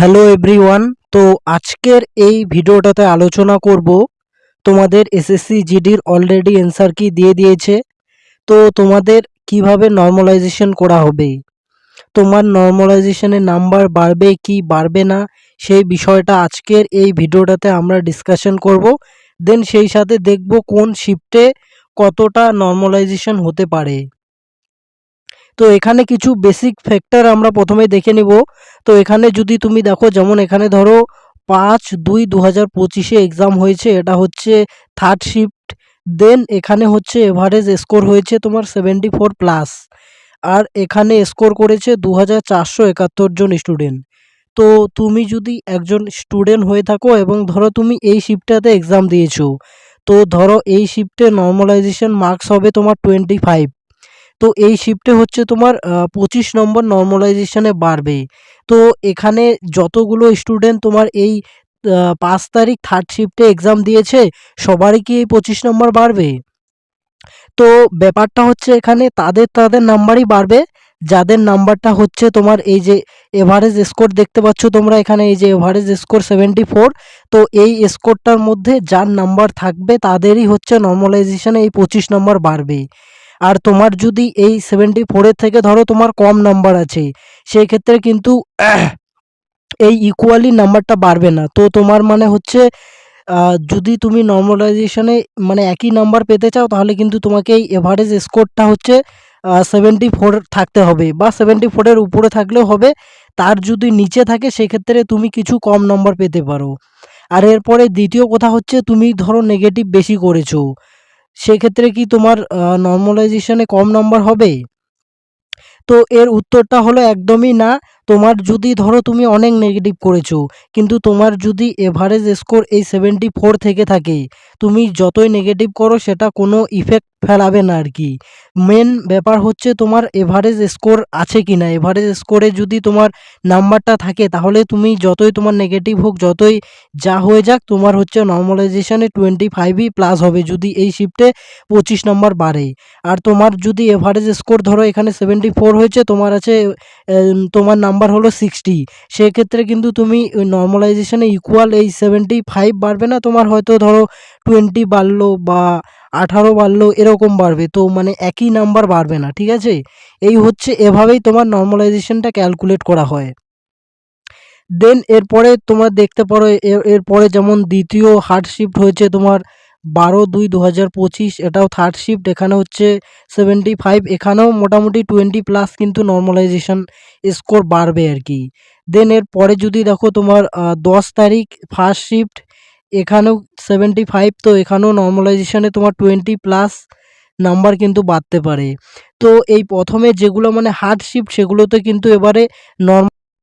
Hello everyone, তো আজকের এই ভিডিওটাতে আলোচনা করব তোমাদের এসএসসি জিডির অলরেডি অ্যান্সার কি দিয়ে দিয়েছে, তো তোমাদের কীভাবে নর্মালাইজেশন করা হবে, তোমার নর্মালাইজেশনের নাম্বার বাড়বে কি বাড়বে না, সেই বিষয়টা আজকের এই ভিডিওটাতে আমরা ডিসকাশন করব দেন সেই সাথে দেখব কোন শিফটে কতটা নর্মালাইজেশন হতে পারে। তো এখানে কিছু বেসিক ফ্যাক্টর আমরা প্রথমে দেখে নিব। তো এখানে যদি তুমি দেখো, যেমন এখানে ধরো পাঁচ দুই দু হাজার পঁচিশে এক্সাম হয়েছে, এটা হচ্ছে থার্ড শিফট দেন এখানে হচ্ছে এভারেজ স্কোর হয়েছে তোমার সেভেন্টি ফোর প্লাস আর এখানে স্কোর করেছে দু হাজার চারশো একাত্তর জন স্টুডেন্ট তো তুমি যদি একজন স্টুডেন্ট হয়ে থাকো এবং ধরো তুমি এই শিফটটাতে এক্সাম দিয়েছ, তো ধরো এই শিফটে নর্মালাইজেশন মার্কস হবে তোমার টোয়েন্টি ফাইভ তো এই শিফটে হচ্ছে তোমার পঁচিশ নম্বর নর্মালাইজেশনে বাড়বে তো এখানে যতগুলো স্টুডেন্ট তোমার এই পাঁচ তারিখ থার্ড শিফটে এক্সাম দিয়েছে, সবারই কি এই পঁচিশ নম্বর বাড়বে? তো ব্যাপারটা হচ্ছে এখানে তাদের তাদের নাম্বারই বাড়বে। যাদের নাম্বারটা হচ্ছে তোমার এই যে এভারেজ স্কোর দেখতে পাচ্ছ তোমরা এখানে, এই যে এভারেজ স্কোর সেভেন্টি ফোর তো এই স্কোরটার মধ্যে যার নাম্বার থাকবে তাদেরই হচ্ছে নর্মালাইজেশনে এই পঁচিশ নম্বর বাড়বে আর তোমার যদি এই সেভেন্টি ফোরের থেকে ধরো তোমার কম নাম্বার আছে সেই ক্ষেত্রে কিন্তু এই ইকুয়ালি নাম্বারটা বাড়বে না। তো তোমার মানে হচ্ছে যদি তুমি নর্মালাইজেশনে মানে একই নাম্বার পেতে চাও, তাহলে কিন্তু তোমাকে এই এভারেজ স্কোরটা হচ্ছে সেভেন্টি ফোর থাকতে হবে বা সেভেন্টি ফোরের উপরে থাকলেও হবে। তার যদি নিচে থাকে, সেক্ষেত্রে তুমি কিছু কম নম্বর পেতে পারো। আর এরপরে দ্বিতীয় কথা হচ্ছে, তুমি ধরো নেগেটিভ বেশি করেছ। সেক্ষেত্রে কি তোমার নর্মালাইজেশনে কম নম্বর হবে তো এর উত্তরটা হলো একদমই না। তোমার যদি ধরো তুমি অনেক নেগেটিভ করেছ, কিন্তু তোমার যদি এভারেজ স্কোর এই সেভেন্টি ফোর থেকে থাকে, তুমি যতই নেগেটিভ করো সেটা কোনো ইফেক্ট ফেলাবে না আর কি। মেন ব্যাপার হচ্ছে তোমার এভারেজ স্কোর আছে কি না। এভারেজ স্কোরে যদি তোমার নাম্বারটা থাকে, তাহলে তুমি যতই তোমার নেগেটিভ হোক, যতই যা হয়ে যাক, তোমার হচ্ছে নর্মালাইজেশনে টোয়েন্টি ফাইভই প্লাস হবে যদি এই শিফটে পঁচিশ নম্বর বাড়ে। আর তোমার যদি এভারেজ স্কোর ধরো এখানে সেভেন্টি ফোর হয়েছে, তোমার আছে তোমার নাম্বার হলো সিক্সটি সেক্ষেত্রে কিন্তু তুমি নর্মালাইজেশনে ইকুয়াল এই সেভেন্টি ফাইভ বাড়বে না, তোমার হয়তো ধরো টোয়েন্টি বাড়লো বা আঠারো বাড়লো, এরকম বাড়বে। তো মানে একই নাম্বার বাড়বে না, ঠিক আছে? এই হচ্ছে, এভাবেই তোমার নর্মালাইজেশনটা ক্যালকুলেট করা হয়। দেন এরপরে তোমার দেখতে পারো এর এরপরে যেমন দ্বিতীয় হার্ড হয়েছে তোমার বারো দুই দু হাজার পঁচিশ, এটাও থার্ড শিফট এখানে হচ্ছে সেভেন্টি ফাইভ এখানেও মোটামুটি টোয়েন্টি প্লাস কিন্তু নর্মালাইজেশন স্কোর বাড়বে আর কি। দেন এর পরে যদি দেখো তোমার দশ তারিখ ফার্স্ট শিফট এখানেও সেভেন্টি ফাইভ তো এখানেও নর্মালাইজেশনে তোমার টোয়েন্টি প্লাস নাম্বার কিন্তু বাড়তে পারে। তো এই প্রথমে যেগুলো মানে হার্ড শিফট সেগুলোতে কিন্তু এবারে নর্ম